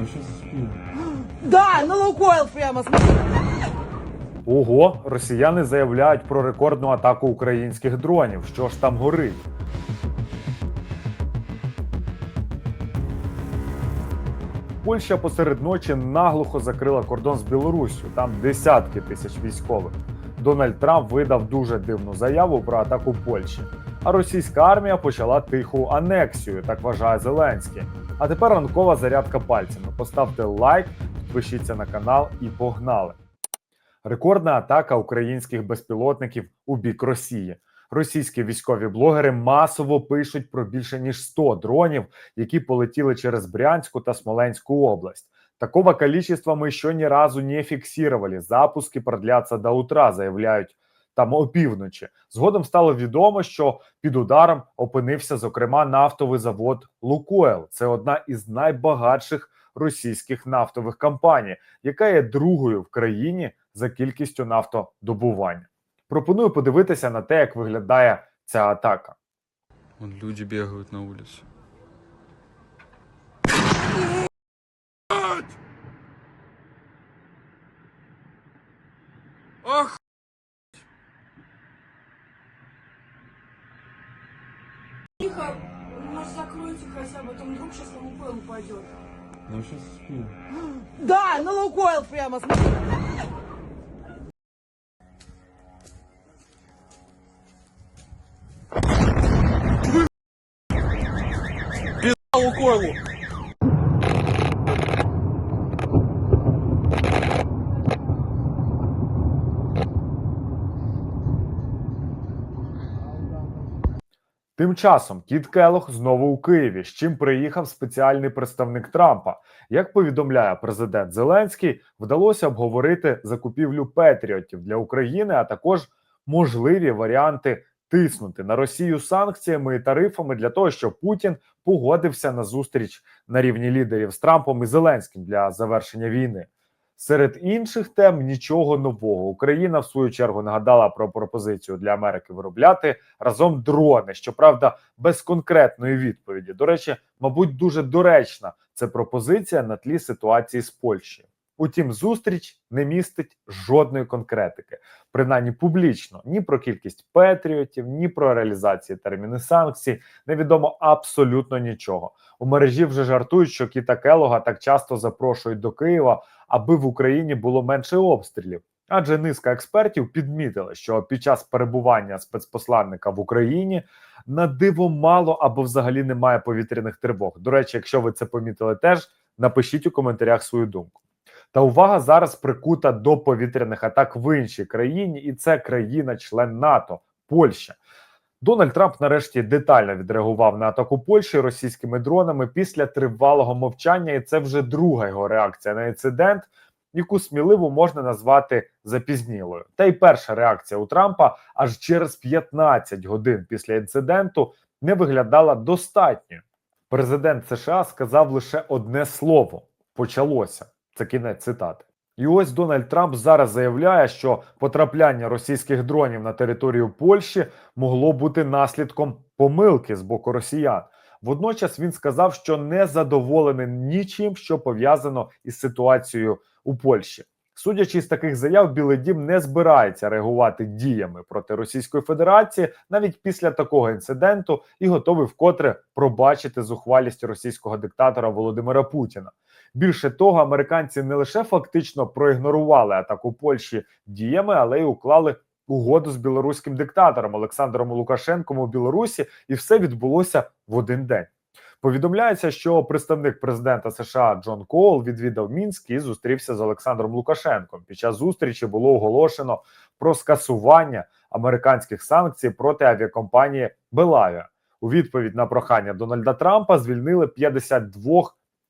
Ну що спів? Да, на Лукойл прямо. смотри. Ого, росіяни заявляють про рекордну атаку українських дронів. Що ж там горить? Польща посеред ночі наглухо закрила кордон з Білоруссю. Там десятки тисяч військових. Дональд Трамп видав дуже дивну заяву про атаку Польщі. А російська армія почала тиху анексію, так вважає Зеленський. А тепер ранкова зарядка пальцями. Поставте лайк, підпишіться на канал і погнали. Рекордна атака українських безпілотників у бік Росії. Російські військові блогери масово пишуть про більше ніж 100 дронів, які полетіли через Брянську та Смоленську область. Такого количества мы еще ни разу не фіксували. Запуски продлятся до утра, заявляють там опівночі. Згодом стало відомо, що під ударом опинився зокрема нафтовий завод Лукойл. Це одна із найбагатших російських нафтових компаній, яка є другою в країні за кількістю нафтодобування. Пропоную подивитися на те, як виглядає ця атака. Вон люди бегают на улице. Ах! Тихо, может закройте хотя бы, там вдруг сейчас на Лукойл упадет. Ну що спів? Да, на Лукойл прямо. смотри. Лукойлу! Тим часом Кіт Келох знову у Києві, з чим приїхав спеціальний представник Трампа. Як повідомляє президент Зеленський, вдалося обговорити закупівлю петріотів для України, а також можливі варіанти тиснути на Росію санкціями і тарифами для того, щоб Путін погодився на зустріч на рівні лідерів з Трампом і Зеленським для завершення війни. Серед інших тем нічого нового. Україна в свою чергу нагадала про пропозицію для Америки виробляти разом дрони. Щоправда, без конкретної відповіді. До речі, мабуть, дуже доречна це пропозиція на тлі ситуації з Польщею. Утім, зустріч не містить жодної конкретики, принаймні публічно ні про кількість петріотів, ні про реалізації терміни санкцій. Невідомо абсолютно нічого. У мережі вже жартують, що Кіта Келога так часто запрошують до Києва, аби в Україні було менше обстрілів. Адже низка експертів підмітили, що під час перебування спецпосланника в Україні на диво мало або взагалі немає повітряних тривог. До речі, якщо ви це помітили, теж напишіть у коментарях свою думку. Та увага зараз прикута до повітряних атак в іншій країні, і це країна-член НАТО Польща. Дональд Трамп нарешті детально відреагував на атаку Польщі російськими дронами після тривалого мовчання, і це вже друга його реакція на інцидент, яку сміливо можна назвати запізнілою. Та й перша реакція у Трампа аж через 15 годин після інциденту не виглядала достатньо. Президент США сказав лише одне слово: почалося. Це кінець цитати. І ось Дональд Трамп зараз заявляє, що потрапляння російських дронів на територію Польщі могло бути наслідком помилки з боку росіян. Водночас він сказав, що не задоволений нічим, що пов'язано із ситуацією у Польщі. Судячи з таких заяв, Білий Дім не збирається реагувати діями проти Російської Федерації навіть після такого інциденту і готовий вкотре пробачити зухвалість російського диктатора Володимира Путіна. Більше того, американці не лише фактично проігнорували атаку Польщі діями, але й уклали угоду з білоруським диктатором Олександром Лукашенком у Білорусі, і все відбулося в один день. Повідомляється, що представник президента США Джон Коул відвідав Мінськ і зустрівся з Олександром Лукашенком. Під час зустрічі було оголошено про скасування американських санкцій проти авіакомпанії Белавія. У відповідь на прохання Дональда Трампа звільнили 52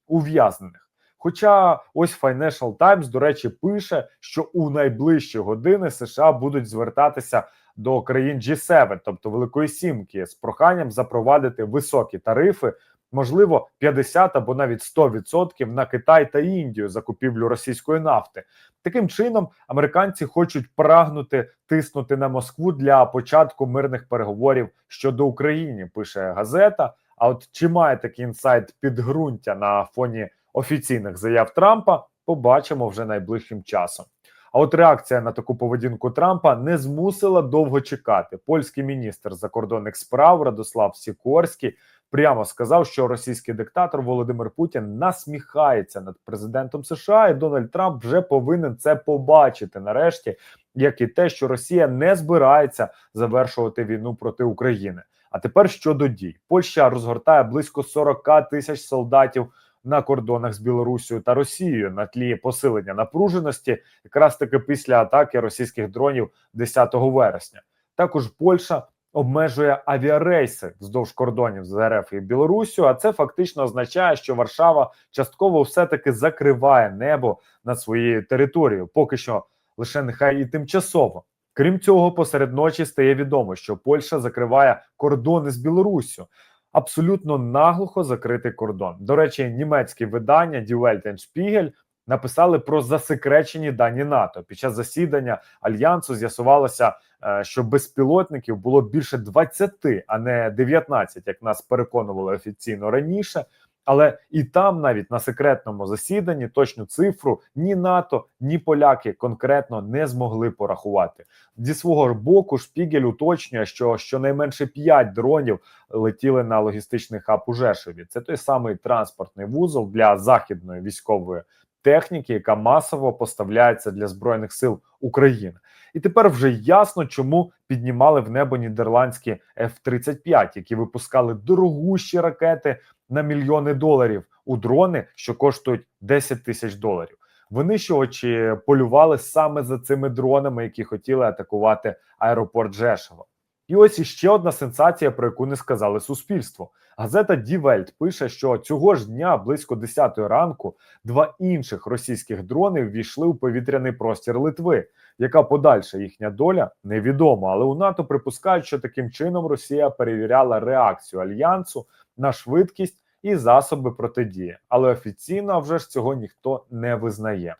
ув'язнених. Хоча ось Financial Times, до речі, пише, що у найближчі години США будуть звертатися до країн G7, тобто Великої Сімки, з проханням запровадити високі тарифи, можливо, 50 або навіть 100% на Китай та Індію закупівлю російської нафти. Таким чином, американці хочуть прагнути тиснути на Москву для початку мирних переговорів щодо України. Пише газета. А от чи має такий інсайт підґрунтя на фоні офіційних заяв Трампа побачимо вже найближчим часом. А от реакція на таку поведінку Трампа не змусила довго чекати. Польський міністр закордонних справ Радослав Сікорський прямо сказав, що російський диктатор Володимир Путін насміхається над президентом США, і Дональд Трамп вже повинен це побачити нарешті, як і те, що Росія не збирається завершувати війну проти України. А тепер щодо дій, Польща розгортає близько 40 тисяч солдатів на кордонах з Білорусією та Росією на тлі посилення напруженості, якраз таки після атаки російських дронів 10 вересня. Також Польща обмежує авіарейси вздовж кордонів з РФ і Білорусію. А це фактично означає, що Варшава частково все таки закриває небо над своєю територією, поки що лише нехай і тимчасово. Крім цього, посеред ночі стає відомо, що Польща закриває кордони з Білоруссю. Абсолютно наглухо закритий кордон. До речі, німецькі видання Die Spiegel написали про засекречені дані НАТО. Під час засідання альянсу з'ясувалося, е, що безпілотників було більше 20, а не 19, як нас переконували офіційно раніше. Але і там, навіть на секретному засіданні, точну цифру ні НАТО, ні поляки конкретно не змогли порахувати. Зі свого боку, Шпігель уточнює, що щонайменше 5 дронів летіли на логістичний хаб у Жешові. Це той самий транспортний вузол для західної військової техніки, яка масово поставляється для збройних сил України. І тепер вже ясно, чому піднімали в небо нідерландські F-35, які випускали дорогущі ракети на мільйони доларів у дрони, що коштують 10 тисяч доларів. Винищувачі полювали саме за цими дронами, які хотіли атакувати аеропорт Жешова. І ось іще одна сенсація, про яку не сказали суспільству. Газета Welt пише, що цього ж дня, близько 10 ранку, два інших російських дрони ввійшли у повітряний простір Литви. Яка подальша їхня доля невідомо, але у НАТО припускають, що таким чином Росія перевіряла реакцію альянсу на швидкість і засоби протидії. Але офіційно вже ж цього ніхто не визнає.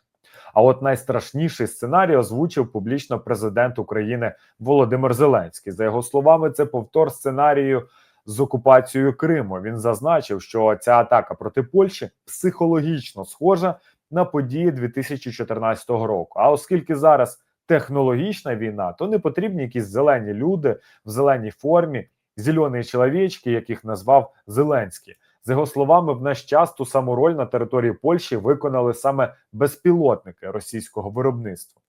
А от найстрашніший сценарій озвучив публічно президент України Володимир Зеленський. За його словами, це повтор сценарію з окупацією Криму. Він зазначив, що ця атака проти Польщі психологічно схожа на події 2014 року. А оскільки зараз технологічна війна, то не потрібні якісь зелені люди в зеленій формі, зелені чоловічки, яких назвав Зеленський. За його словами, в наш час ту саму роль на території Польщі виконали саме безпілотники російського виробництва.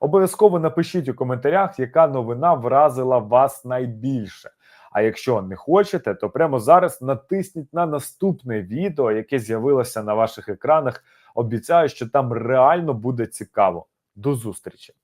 Обов'язково напишіть у коментарях, яка новина вразила вас найбільше. А якщо не хочете, то прямо зараз натисніть на наступне відео, яке з'явилося на ваших екранах. Обіцяю, що там реально буде цікаво. До зустрічі!